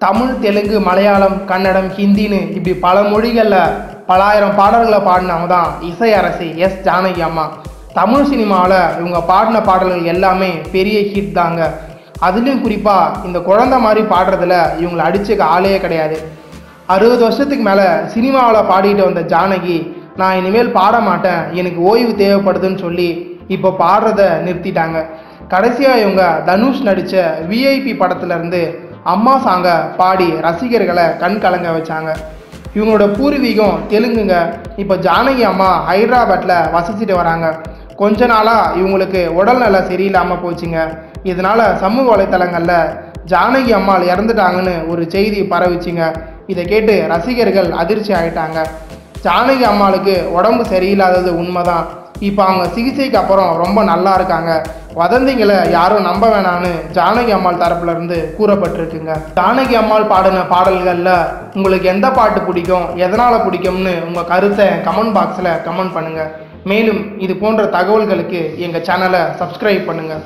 தமிழ் தெலுங்கு மலையாளம் கன்னடம் ஹிந்தின்னு இப்படி பல மொழிகளில் பலாயிரம் பாடல்களை பாடினவங்க தான் இசை அரசி எஸ். ஜானகி அம்மா. தமிழ் சினிமாவில் இவங்க பாடின பாடல்கள் எல்லாமே பெரிய ஹிட் தாங்க. அதுலேயும் குறிப்பாக இந்த குழந்தை மாதிரி பாடுறதுல இவங்களை அடிச்சுக்க ஆளே கிடையாது. அறுபது வருஷத்துக்கு மேலே சினிமாவில் பாடிட்டு வந்த ஜானகி நான் இனிமேல் பாட மாட்டேன். எனக்கு ஓய்வு தேவைப்படுதுன்னு சொல்லி இப்போ பாடுறத நிறுத்திட்டாங்க. கடைசியாக இவங்க தனுஷ் நடித்த விஐபி படத்துலேருந்து அம்மா சாங்கை பாடி ரசிகர்களை கண் கலங்க வச்சாங்க. இவங்களோட பூர்வீகம் தெலுங்குங்க. இப்போ ஜானகி அம்மா ஹைதராபாத்தில் வசிச்சுட்டு வராங்க. கொஞ்ச நாளாக இவங்களுக்கு உடல்நல சரியில்லாமல் போச்சுங்க. இதனால் சமூக வலைத்தளங்களில் ஜானகி அம்மாள் இறந்துட்டாங்கன்னு ஒரு செய்தி பரவிச்சுங்க. இதை கேட்டு ரசிகர்கள் அதிர்ச்சி ஆகிட்டாங்க ஜானகி அம்மாளுக்கு உடம்பு சரியில்லாதது உண்மைதான். இப்போ அவங்க சிகிச்சைக்கு அப்புறம் ரொம்ப நல்லா இருக்காங்க. வதந்திங்களை யாரும் நம்ப வேணான்னு ஜானகி அம்மாள் தரப்புலேருந்து கூறப்பட்டிருக்குங்க. ஜானகி அம்மாள் பாடின பாடல்களில் உங்களுக்கு எந்த பாட்டு பிடிக்கும் எதனால் பிடிக்கும்னு உங்கள் கருத்தை கமெண்ட் பாக்ஸில் கமெண்ட் பண்ணுங்கள் மேலும் இது போன்ற தகவல்களுக்கு எங்கள் சேனலை சப்ஸ்கிரைப் பண்ணுங்கள்